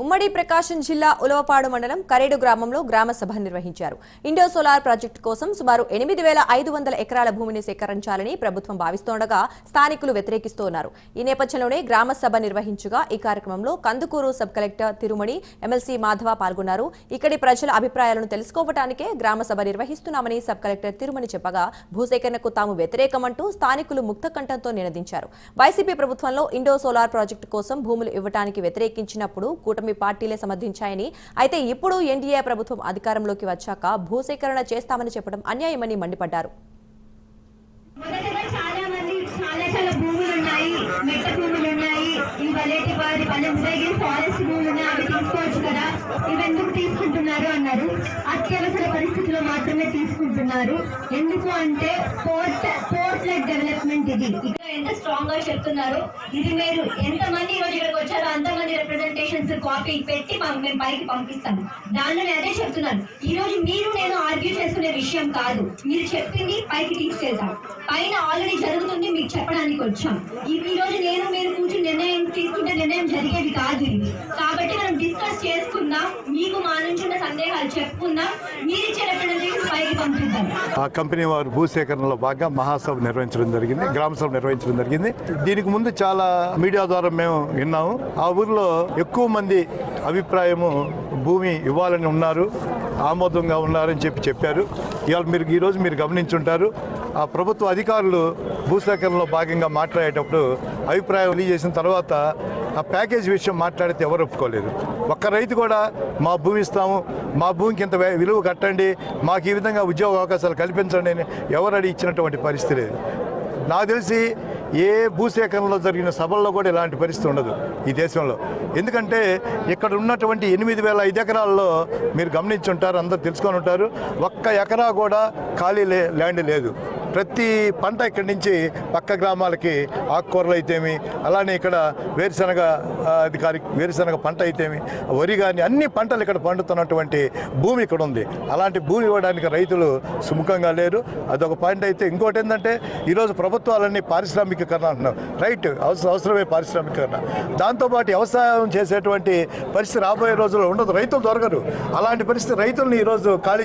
ఉమ్మడి ప్రకాశం జిల్లా ఉలవపాడు మండలం కరేడు గ్రామంలో గ్రామ సభ నిర్వహించారు. ఇండో సోలార్ ప్రాజెక్టు కోసం సుమారు ఎనిమిది వేల ఐదు వందల ఎకరాల భూమిని సేకరించాలని ప్రభుత్వం భావిస్తుండగా స్థానికులు వ్యతిరేకిస్తున్నారు. ఈ నేపథ్యంలోనే గ్రామ సభ నిర్వహించగా ఈ కార్యక్రమంలో Kandukur sub collector Tirumani MLC Madhava పాల్గొన్నారు. ఇక్కడి ప్రజల అభిప్రాయాలను తెలుసుకోవటానికే గ్రామ సభ నిర్వహిస్తున్నామని సబ్ కలెక్టర్ తిరుమణి చెప్పగా భూసేకరణకు తాము వ్యతిరేకమంటూ స్థానికులు ముక్త కంఠంతో నినదించారు. వైసీపీ ప్రభుత్వంలో ఇండో సోలార్ ప్రాజెక్టు కోసం భూములు ఇవ్వటానికి వ్యతిరేకించినప్పుడు కూటమి పార్టీలే సమర్థించాయని. అయితే ఇప్పుడు ఎన్డీఏ ప్రభుత్వం అధికారంలోకి వచ్చాక భూసేకరణ చేస్తామని చెప్పడం అన్యాయమని మండిపడ్డారు. తీసుకుంటున్నారు అన్నారు. అత్యవసర పరిస్థితుల్లో మాత్రమే తీసుకుంటున్నారు. ఎందుకు అంటే పోర్ట్ పోర్ట్ లెట్ డెవలప్మెంట్ ఇది. ఇక్కడ ఎంత స్ట్రాంగ్గా చెప్తున్నారు. ఇది మీరు ఎంత మంది ఈ రోజు ఇక్కడికి వచ్చారో అంతమంది కాపీ పెట్టి మేము పైకి పంపిస్తాం దానిలో నేను అదే చెప్తున్నాను. ఈ రోజు మీరు నేను ఆర్గ్యూ చేసుకునే విషయం కాదు. మీరు చెప్పింది పైకి తీసుకెళ్తాం. పైన ఆల్రెడీ జరుగుతుంది మీకు చెప్పడానికి వచ్చాం. ఈ ఈ రోజు నేను మీరు కూర్చుని నిర్ణయం తీసుకుంటే నిర్ణయం జరిగేది కాదు ఇది. మీకు మా సందేహాలు చెప్పుకుందాం. మీరు పైకి పంపిద్దాం. ఆ కంపెనీ వారు భూసేకరణలో భాగంగా మహాసభ నిర్వహించడం జరిగింది గ్రామ సభ నిర్వహించడం జరిగింది. దీనికి ముందు చాలా మీడియా ద్వారా మేము విన్నాము. ఆ ఊర్లో ఎక్కువ మంది అభిప్రాయము భూమి ఇవ్వాలని ఉన్నారు ఆమోదంగా ఉన్నారని చెప్పి చెప్పారు. ఇవాళ మీరు ఈరోజు మీరు గమనించుంటారు. ఆ ప్రభుత్వ అధికారులు భూసేకరణలో భాగంగా మాట్లాడేటప్పుడు అభిప్రాయం తెలియజేసిన తర్వాత ఆ ప్యాకేజ్ విషయం మాట్లాడితే ఎవరు ఒప్పుకోలేదు. ఒక్క రైతు కూడా మా భూమి ఇస్తాము మా భూమికి ఇంత విలువ కట్టండి మాకు ఈ విధంగా ఉద్యోగ అవకాశాలు కల్పించండి అని ఎవరు అడిగి ఇచ్చినటువంటి పరిస్థితి లేదు. నాకు తెలిసి ఏ భూసేకరణలో జరిగిన సభల్లో కూడా ఇలాంటి పరిస్థితి ఉండదు ఈ దేశంలో. ఎందుకంటే ఇక్కడ ఉన్నటువంటి ఎనిమిది వేల ఐదు ఎకరాల్లో మీరు గమనించుంటారు అందరు తెలుసుకొని ఉంటారు ఒక్క ఎకరా కూడా ఖాళీ లే ల్యాండ్ లేదు. ప్రతి పంట ఇక్కడి నుంచి పక్క గ్రామాలకి ఆకుకూరలు అయితేమి అలానే ఇక్కడ వేరుశనగ అధికారి వేరుశనగ పంట అయితేమి వరి కానీ అన్ని పంటలు ఇక్కడ పండుతున్నటువంటి భూమి ఇక్కడ ఉంది. అలాంటి భూమి ఇవ్వడానికి రైతులు సుముఖంగా లేరు. అదొక పాయింట్ అయితే. ఇంకోటి ఏంటంటే ఈరోజు ప్రభుత్వాలన్నీ పారిశ్రామికీకరణ అంటున్నారు. రైట్ అవసరం అవసరమే పారిశ్రామికీకరణ. దాంతోపాటు వ్యవసాయం చేసేటువంటి పరిస్థితి రాబోయే రోజుల్లో ఉండదు. రైతులు దొరకరు. అలాంటి పరిస్థితి రైతుల్ని ఈరోజు ఖాళీ